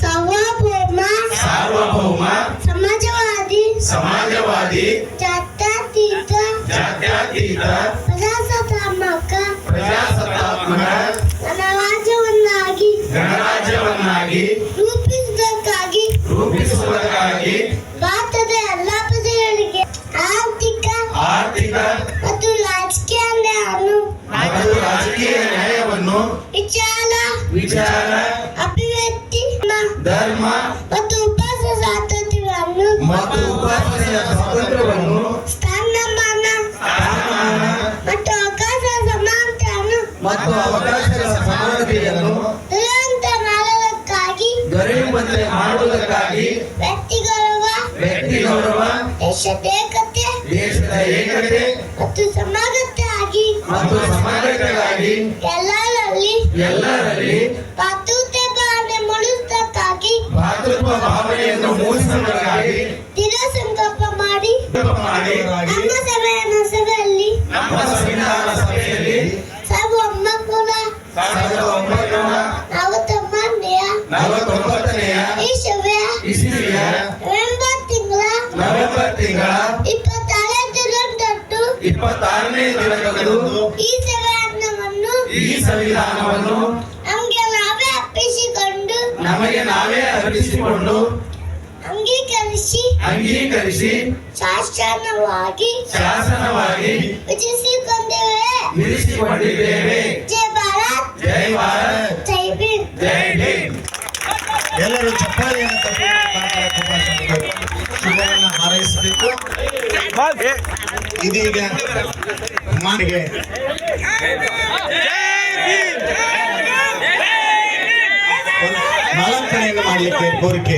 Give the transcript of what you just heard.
ಸಾರ್ವಭೌಮ. ಸಾರ್ವಭೌಮ. ಸಮಾಜವಾದಿ. ಸಮಾಜವಾದಿ. ಜಾತ್ಯತೀತ. ಜಾತ್ಯತೀತ. ಪ್ರಜಾಸತ್ತಾತ್ಮಕ. ಪ್ರಜಾಸತ್ತಾತ್ಮಕ. ಗಣರಾಜ್ಯವನ್ನಾಗಿ. ಗಣರಾಜ್ಯವನ್ನಾಗಿ. ರೂಪಿಸುವುದಕ್ಕಾಗಿ. ರೂಪಿಸುವುದಕ್ಕಾಗಿ. ಭಾರತದ ಎಲ್ಲಾ ಪ್ರಜೆಗಳಿಗೆ ಆರ್ಥಿಕ ಆರ್ಥಿಕ ಮತ್ತು ರಾಜಕೀಯ ನ್ಯಾಯವನ್ನು. ಮತ್ತು ರಾಜಕೀಯ ನ್ಯಾಯವನ್ನು ವಿಚಾರ. ವಿಚಾರ. ಧರ್ಮ ಮತ್ತು ಉಪಾಸ ಸ್ವಾತಂತ್ರ್ಯವನ್ನು ಮತ್ತು ಉಪಾಸನೆಯ ಸ್ವಾತಂತ್ರ್ಯವನ್ನು ಸ್ಥಾನಮಾನ ಸ್ಥಾನಮಾನ ಮತ್ತು ಅವಕಾಶ ಸಮಾನತೆಯನ್ನು ಮತ್ತು ಅವಕಾಶಗಳ ಸಮಾನತೆಯನ್ನು ನಿರಂತರ ಮಾಡುವುದಕ್ಕಾಗಿ ದೊರೆಯುವಂತೆ ಮಾಡುವುದಕ್ಕಾಗಿ ವ್ಯಕ್ತಿ ಗೌರವ ವ್ಯಕ್ತಿ ಗೌರವ ದೇಶದ ಏಕತೆ ದೇಶದ ಏಕತೆ ಮತ್ತು ಸಮಾಜಕ್ಕಾಗಿ ಮತ್ತು ಸಮಾಜಕ್ಕಾಗಿ ಎಲ್ಲರಲ್ಲಿ ಎಲ್ಲರಲ್ಲಿ ದೃಢ ಸಂಕಲ್ಪ ಮಾಡಿ. ನಮ್ಮ ಸಭೆಯ ಸಭೆಯಲ್ಲಿ. ನಮ್ಮ ಸಂವಿಧಾನ ಸಭೆಯಲ್ಲಿ. ಸರ್ವ ಒಮ್ಮಕ್ಕೂಲ ಸಾವಿರದ ಒಂಬೈನೂರ ನಲವತ್ತೊಂಬತ್ತನೆಯ. ನಲವತ್ತೊಂಬತ್ತನೆಯ. ಈ ಸಭೆಯ ಇಸವಿಯ ನವೆಂಬರ್ ತಿಂಗಳ. ನವೆಂಬರ್ ತಿಂಗಳ. ಇಪ್ಪತ್ತಾರನೇ ದಿನದಂದು. ಇಪ್ಪತ್ತಾರನೇ ದಿನದಂದು. ಈ ಸಭೆಯನ್ನು ಈ ಸಂವಿಧಾನವನ್ನು ನಮಗೆ ನಾವೇ ಅರ್ಪಿಸಿಕೊಂಡು. ನಮಗೆ ನಾವೇ ಅರ್ಪಿಸಿಕೊಂಡು. ಅಂಗೀಕರಿಸಿ ಅಂಗೀಕರಿಸಿ ಶಾಸನವಾಗಿ ಶಾಸನವಾಗಿ ವಿಧಿಸಿಕೊಂಡೇವೆ ನಿಲ್ಲಿಸಿಕೊಂಡಿದ್ದೇವೆ ಜೈ ಭಾರತ್ ಜೈ ಭಾರತ್ ಜೈ ಭೀಮ್ ಜೈ ಭೀಮ್ ಎಲ್ಲರೂ ಚಪ್ಪಾಳೆಯನ್ನು ತಟ್ಟಿ ಕಾಂತಾರ ಶುಭಾಶಯಗಳು. ಶುಭವನ್ನ ಹಾರೈಸಬೇಕು ಇದೀಗ ಮಾನಿಗೆ ಮಾಲಾರ್ಪಣೆಯನ್ನು ಮಾಡಲಿಕ್ಕೆ ಕೋರಿಕೆ